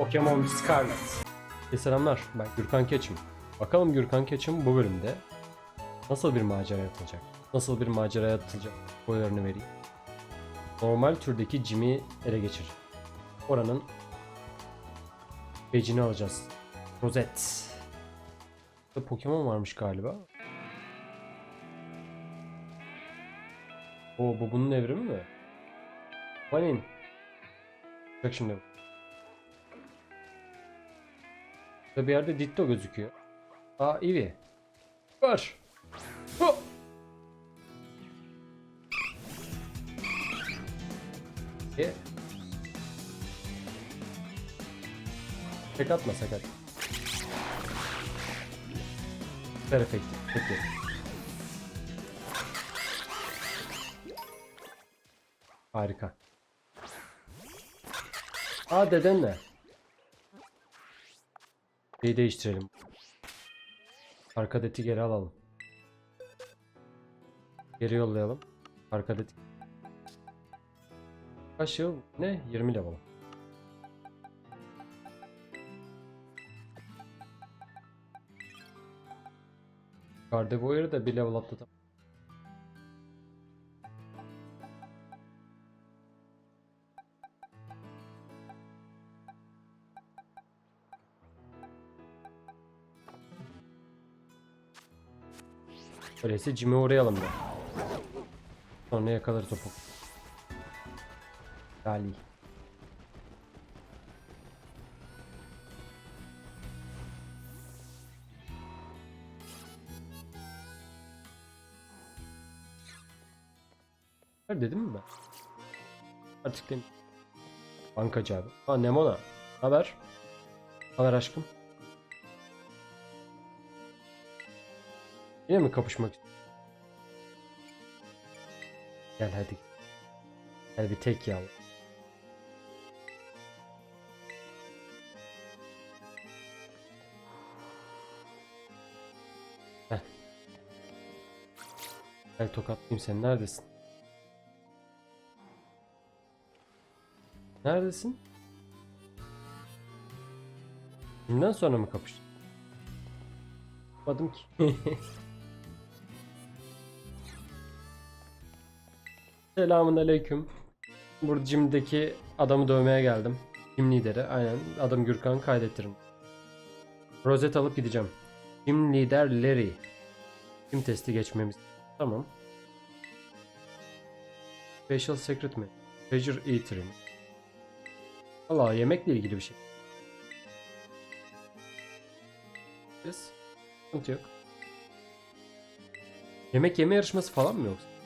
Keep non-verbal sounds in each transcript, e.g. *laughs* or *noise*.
Pokemon Scarlet. İyi selamlar, ben Gürkan Keçim. Bakalım Gürkan Keçim bu bölümde nasıl bir macera atılacak? Nasıl bir macera atılacak? Boylarını vereyim. Normal türdeki Jimmy ele geçir. Oranın becini alacağız. Rozet. Burada Pokemon varmış galiba. O bu bunun evrimi mi? Vanin. Bak şimdi. Burada bir yerde Ditto gözüküyor. Aa Eevee. Var. Ho! E. Tek atma sakat. Süper efekti. Peki. Harika. Aa deden ne? Şeyi değiştirelim. Arka deti geri alalım. Geri yollayalım. Arka deti. Kaç yıl? Ne? 20 level. Gardevoyer'ı da bir level atladım. Öyleyse Jimmy uğrayalım da. Sonra yakalarız topu. Gali. Ver dedim mi ben? Artık dedim. Bankacı abi. Ha Nemona. Haber? Haber aşkım. Yine mi kapışmak? Gel hadi. Gel bir tek yav. Gel. Tokatlayayım seni. Neredesin? Neredesin? Bundan sonra mı kapıştın? Yapmadım ki. *laughs* Selamun aleyküm. Burada Jim'deki adamı dövmeye geldim. Jim lideri. Aynen. Adım Gürkan kaydettirin. Rozet alıp gideceğim. Jim lider Larry. Jim testi geçmemiz. Tamam. Special Secret mi? Treasure Eater mi? Allah yemekle ilgili bir şey. Yes. Sıkıntı yok. Yemek yeme yarışması falan mı yoksa?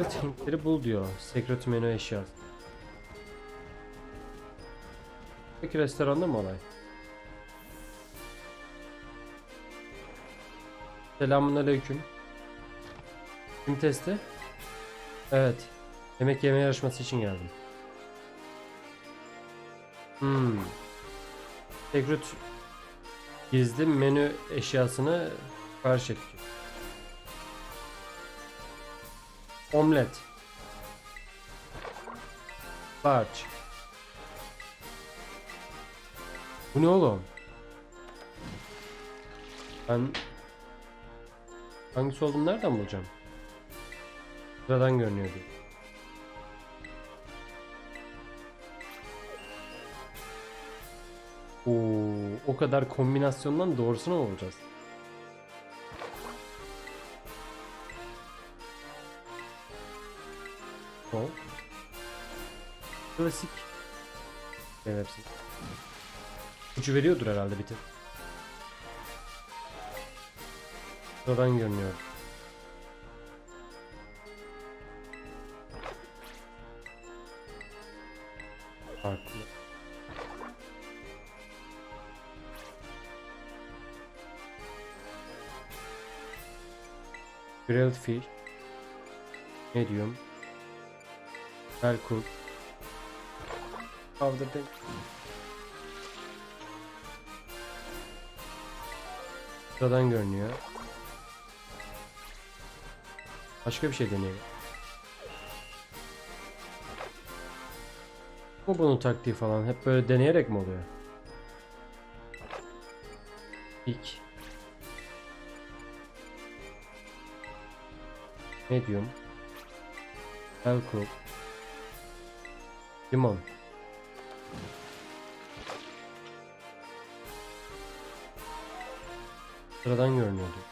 Linkleri bul diyor. Secret menü eşyası. Peki restoranda mı olay? Selamun aleyküm. Kim testi? Evet. Yemek yeme yarışması için geldim. Hmm. Secret gizli menü eşyasını sipariş et. Omlet. Large. Bu ne oğlum? Ben hangisi olduğunu nereden bulacağım? Sıradan görünüyor diyor. Oo, o kadar kombinasyondan doğrusunu bulacağız? O. Klasik. Evet hepsi. Ucu veriyordur herhalde bir tek. Sıradan görünüyor. Farklı. Grilled fish. Medium. Powdered egg. Sıradan görünüyor. Başka bir şey deneyelim. Bu bunun taktiği falan hep böyle deneyerek mi oluyor? İlk. Medium. Velcro. Limon. Sıradan görünüyordu.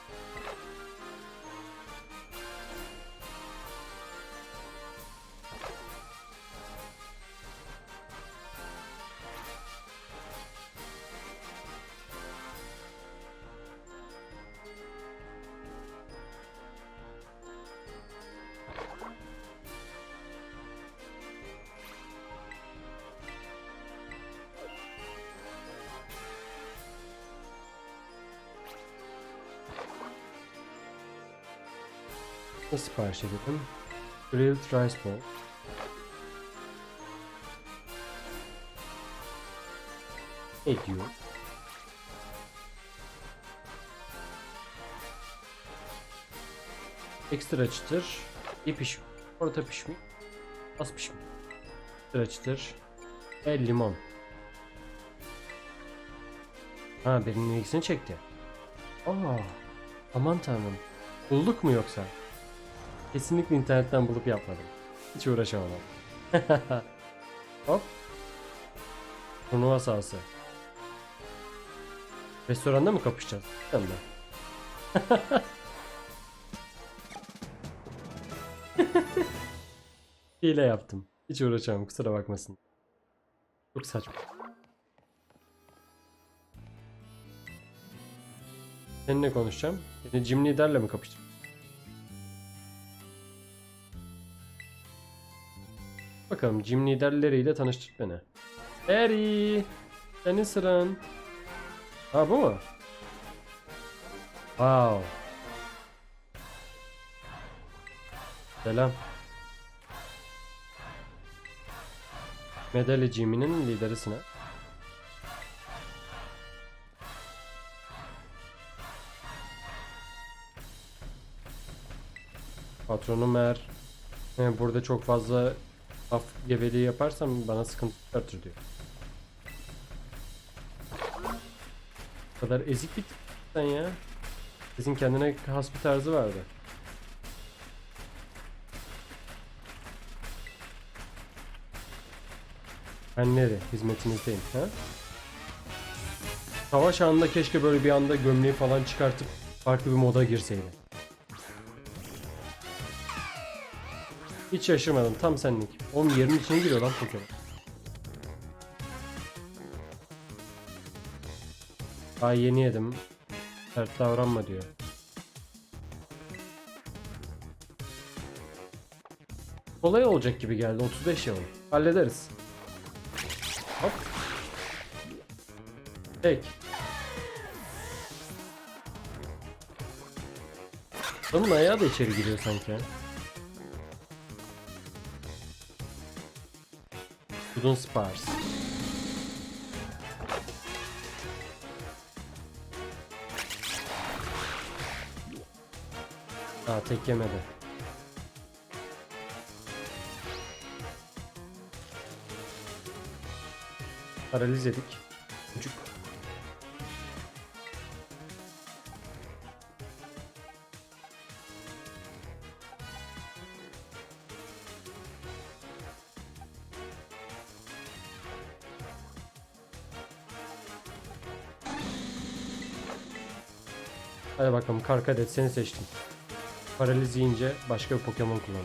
Ne sipariş edelim? Grilled rice bowl. Ediyor. Ekstra çıtır. İyi pişmiş. Orta pişmiş. Az pişmiş. Ekstra çıtır. Ve limon. Ha birinin ilgisini çekti. Aa, aman tanrım. Bulduk mu yoksa? Kesinlikle internetten bulup yapmadım. Hiç uğraşamadım. *laughs* Hop. Turnuva sahası. Restoranda mı kapışacağız? Tamam. *laughs* Hile yaptım. Hiç uğraşamam kusura bakmasın. Çok saçma. Seninle konuşacağım. Seni Jim Lider'le mi kapıştıracağım? Bakalım Jim liderleriyle tanıştır beni. Harry! Senin sıran. Ha bu mu? Wow. Selam. Medali Jimmy'nin liderisin ha. Patronum eğer e, burada çok fazla Af geveliği yaparsam bana sıkıntı çıkartır diyor. Bu kadar ezik bir sen ya. Sizin kendine has bir tarzı vardı. Ben nereye? Hizmetinizdeyim. Ha? Savaş anında keşke böyle bir anda gömleği falan çıkartıp farklı bir moda girseydi. Hiç şaşırmadım. Tam senlik. Oğlum yerin içine giriyor lan Pokemon. Daha yeni yedim. Sert davranma diyor. Kolay olacak gibi geldi. 35 yılım. Hallederiz. Hop. Tek. Adamın ayağı da içeri giriyor sanki. Ha. Udun Spars. Aa tek yemedi. Paraliz edik. Çocuk. Bakalım Karkadet seni seçtim. Paraliz yiyince başka bir Pokemon kullan.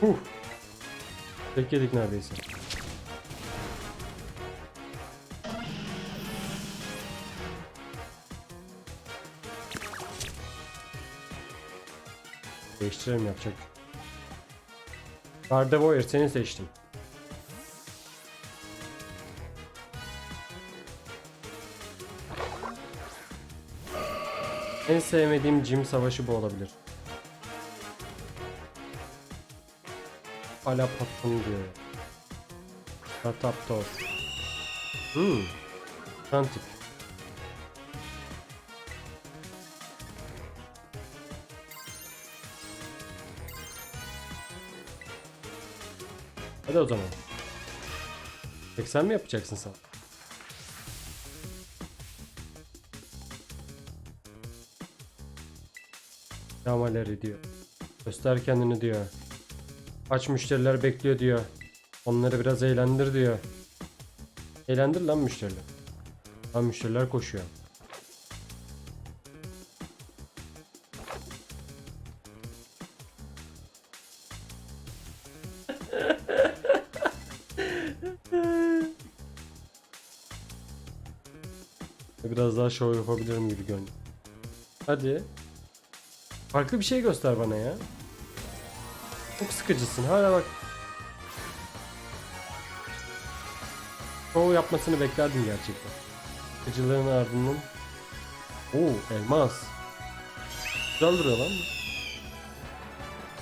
Huh. Tek yedik neredeyse. Değiştirelim yapacak. Gardevoir seni seçtim. En sevmediğim Jim savaşı bu olabilir. Hala patron diyor. Rataptor. Hmm. Antik. Hadi o zaman. 80 mi yapacaksın sen? Yamaleri diyor. Göster kendini diyor. Aç müşteriler bekliyor diyor. Onları biraz eğlendir diyor. Eğlendir lan müşteriler. Lan müşteriler koşuyor. Biraz daha show yapabilirim gibi görünüyor. Hadi. Farklı bir şey göster bana ya. Çok sıkıcısın. Hala bak. Show yapmasını beklerdim gerçekten. Sıkıcılığın ardından. Oo elmas. Güzel duruyor lan.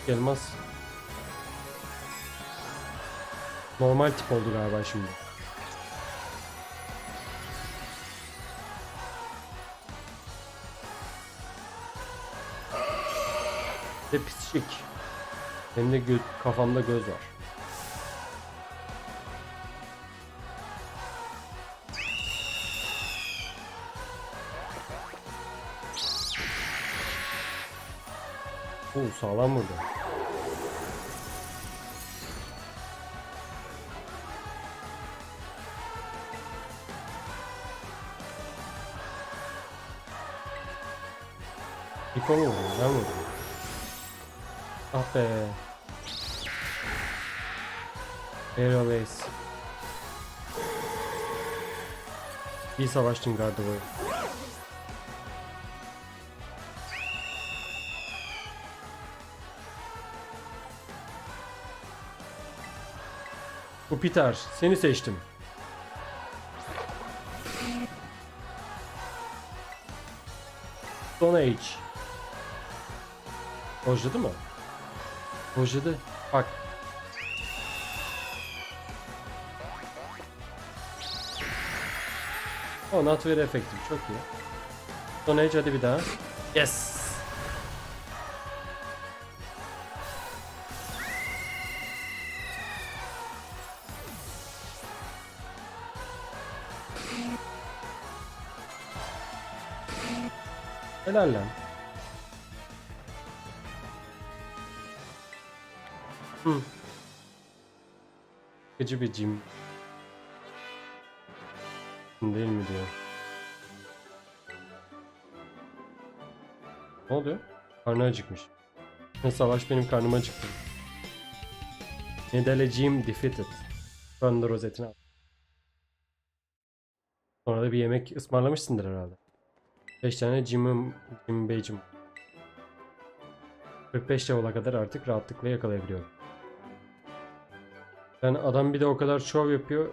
Elmas. Normal tip oldu galiba şimdi. Ve pislik. Benim de gö- kafamda göz var. Oo sağlam vurdu. İlk o mu vurdu? Ben vurdum. Ah be. Airways. İyi savaştın Gardıvoy. Bu Peter, seni seçtim. Stone Age. Dojladı mı? Dojladı. Bak. O not very effective. Çok iyi. Stone Age hadi bir daha. Yes. Helal lan. Hı. Gıcı bir cim. Değil mi diyor. Ne oluyor? Karnı acıkmış. Savaş benim karnım acıktı. Nedalecim defeated. Thunder rozetini al. Sonra da bir yemek ısmarlamışsındır herhalde. 5 tane Jim'im, Jim Bey'cim. 45 level'a kadar artık rahatlıkla yakalayabiliyorum. Yani adam bir de o kadar şov yapıyor.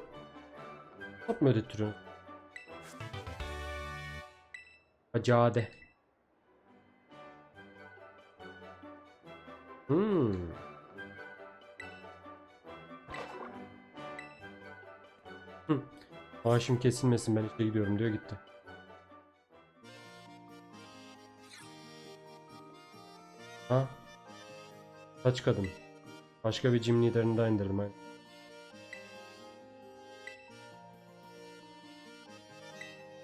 Hop mu ödettiriyor? Acade. Hmm. Hı. Maaşım kesilmesin ben işe gidiyorum diyor gitti. Ha? Kaç kadın? Başka bir gym liderini daha indirdim. Aynen.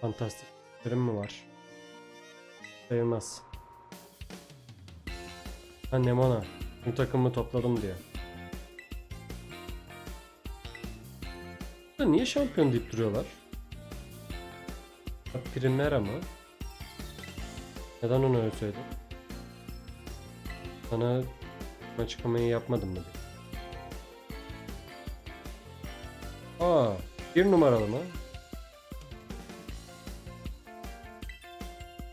Fantastik. Ürün mü var? Sayılmaz. Ha Nemona. Bu takımı topladım diyor. Burada niye şampiyon deyip duruyorlar? Ha, Primera mı? Neden onu öyle söyledin? Sana açıklamayı yapmadım mı? Aa, bir numaralı mı?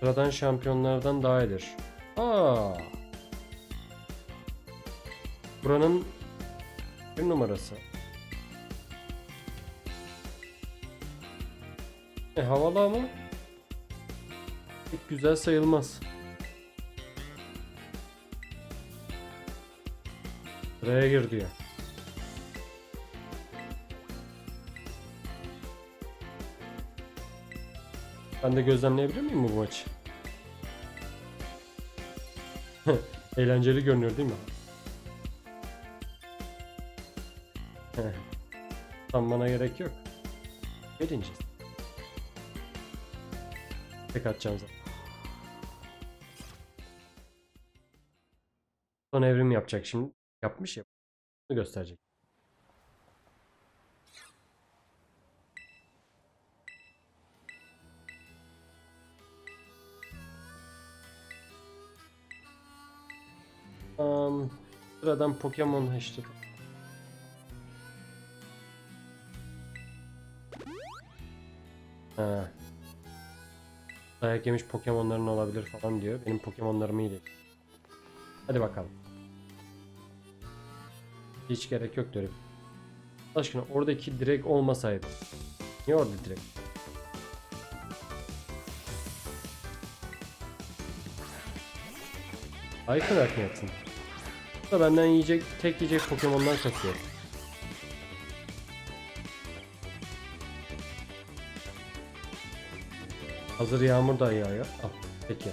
Sıradan şampiyonlardan daha iyidir. Aa. Buranın bir numarası. E havalı ama pek güzel sayılmaz. Sıraya gir diyor. Ben de gözlemleyebilir miyim bu maçı? *laughs* Eğlenceli görünüyor değil mi? *laughs* Sanmana gerek yok. Gelince. Tek atacağım zaten. Son evrim yapacak şimdi. Yapmış ya. Bunu gösterecek. Um, sıradan Pokemon işte. Ha. Dayak yemiş Pokemon'ların olabilir falan diyor. Benim Pokemon'larım iyi değil. Hadi bakalım. Hiç gerek yok diyorum. Aşkına oradaki direk olmasaydı. Niye orada direk? Aykın Akniyat'ın. Bu da benden yiyecek, tek yiyecek Pokemon'dan kasıyor. Hazır yağmur da yağıyor. Al, peki.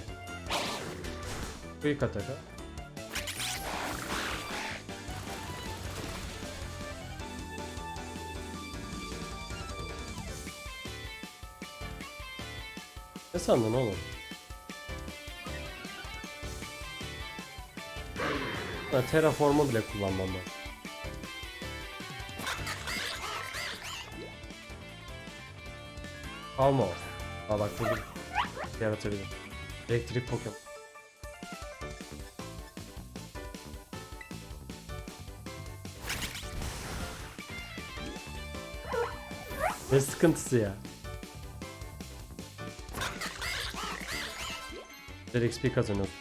Quick Attack'a. Ne sandın oğlum? Ha, terraformu bile kullanmam ben. Alma. Aa bak burada yaratabilirim. Elektrik Pokemon. Ne sıkıntısı ya? Güzel XP kazanıyoruz.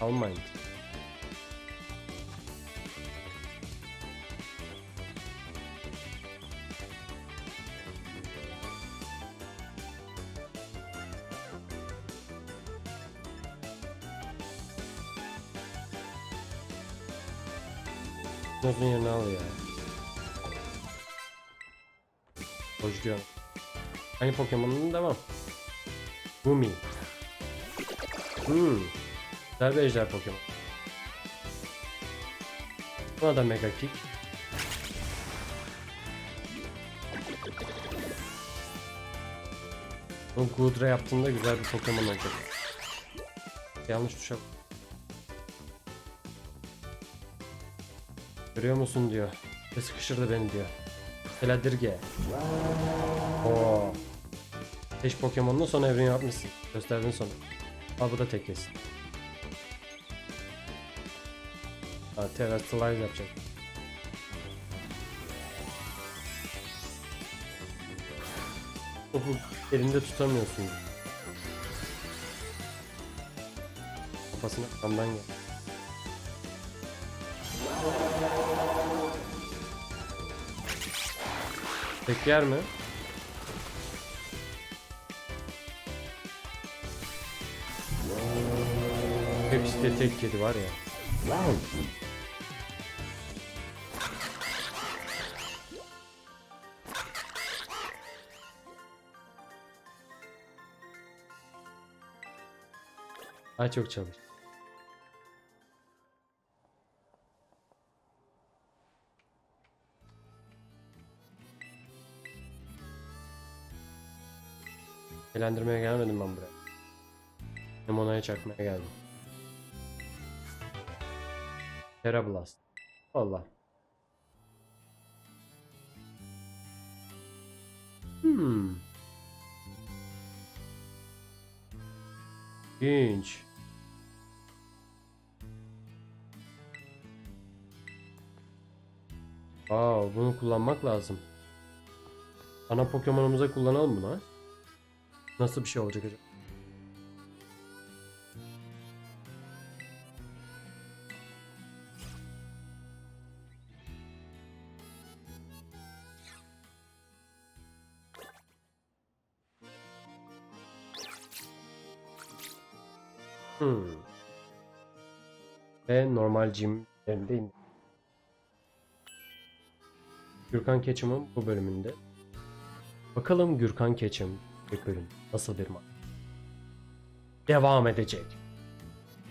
Almayın. Nasıl yerini al ya. Boşluyor. Aynı Pokemon'un devam. Gumi. Hmm. Güzel bir ejder Pokemon. Buna da Mega Kick. Bu Gudra yaptığında güzel bir Pokemon olacak. Yanlış tuşa Görüyor musun diyor. Ve sıkıştırdı beni diyor. Seladirge. Oo. 5 Pokemon'la son evrim yapmışsın. Gösterdin sonra. Al bu da tek kesin. Ha, Terrestrialize yapacak. Topu elinde tutamıyorsun. Kafasına kandan gel. Tek yer mi? Hepsi de tek kedi var ya. Daha çok çalış. Eğlendirmeye gelmedim ben buraya. Limonaya çakmaya geldim. Terra Blast. Valla. Hmm. İlginç. Wow, bunu kullanmak lazım. Ana Pokemon'umuza kullanalım bunu ha. Nasıl bir şey olacak acaba? Hmm. Ve normal gym yerindeyim. Gürkan Keçim'in bu bölümünde. Bakalım Gürkan Keçim bölüm nasıl bir ma- devam edecek.